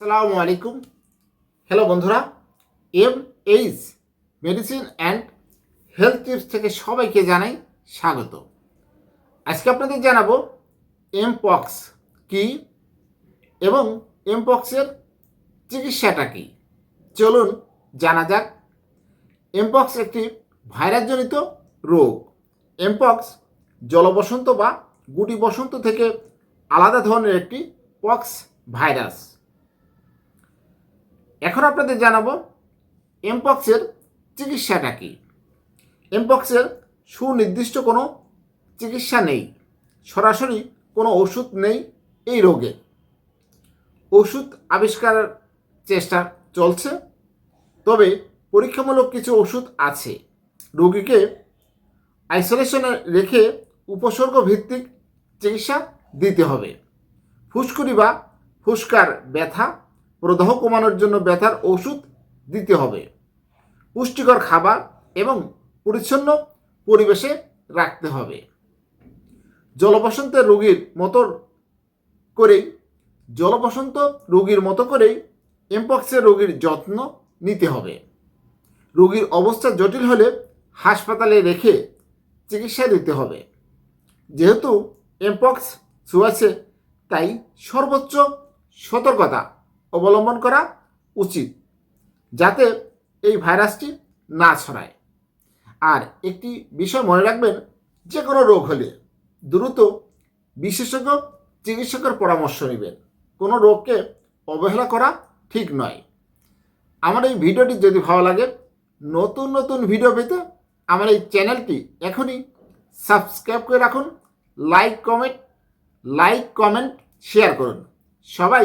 আসসালামু আলাইকুম। হ্যালো বন্ধুরা। M H medicine and health tips থেকে সবাইকে জানাই স্বাগত। আজকে আপনাদের জানাব এমপক্স কি এবং এমপক্সের চিকিৎসাটা কি। চলুন জানা যাক। এমপক্স একটি ভাইরাসজনিত রোগ। এমপক্স জলবসন্ত বা গুটি বসন্ত থেকে আলাদা ধরনের একটি পক্স ভাইরাস। এখন আপনাদের জানাব এমপক্সের চিকিৎসাটা কি? এমপক্সের সুনির্দিষ্ট কোনো চিকিৎসা নেই। সরাসরি কোনো ওষুধ নেই এই রোগে। ওষুধ আবিষ্কারের চেষ্টা চলছে, তবে পরীক্ষামূলক কিছু ওষুধ আছে। রোগীকে আইসোলেশনে রেখে উপসর্গ ভিত্তিক চিকিৎসা দিতে হবে। ফুসকুড়ি বা ফুসকার ব্যথা প্রদাহ কমানোর জন্য ব্যথার ওষুধ দিতে হবে। পুষ্টিকর খাবার এবং পরিচ্ছন্ন পরিবেশে রাখতে হবে। জলবসন্তের রোগীর মতো করেই, জলবসন্ত রোগীর মতো করেই এমপক্সের রোগীর যত্ন নিতে হবে। রোগীর অবস্থা জটিল হলে হাসপাতালে রেখে চিকিৎসা দিতে হবে। যেহেতু এমপক্স ছুঁয়াছে তাই সর্বোচ্চ সতর্কতা অবলম্বন করা উচিত যাতে এই ভাইরাসটি না ছড়ায়। আর একটি বিষয় মনে রাখবেন, যে কোনো রোগ হলে দ্রুত বিশেষজ্ঞ, চিকিৎসকের পরামর্শ নেবেন। কোনো রোগকে অবহেলা করা ঠিক নয়। আমার এই ভিডিওটি যদি ভালো লাগে, নতুন নতুন ভিডিও পেতে আমার এই চ্যানেলটি এখনই সাবস্ক্রাইব করে রাখুন, like, comment like, comment, share করুন। সবাই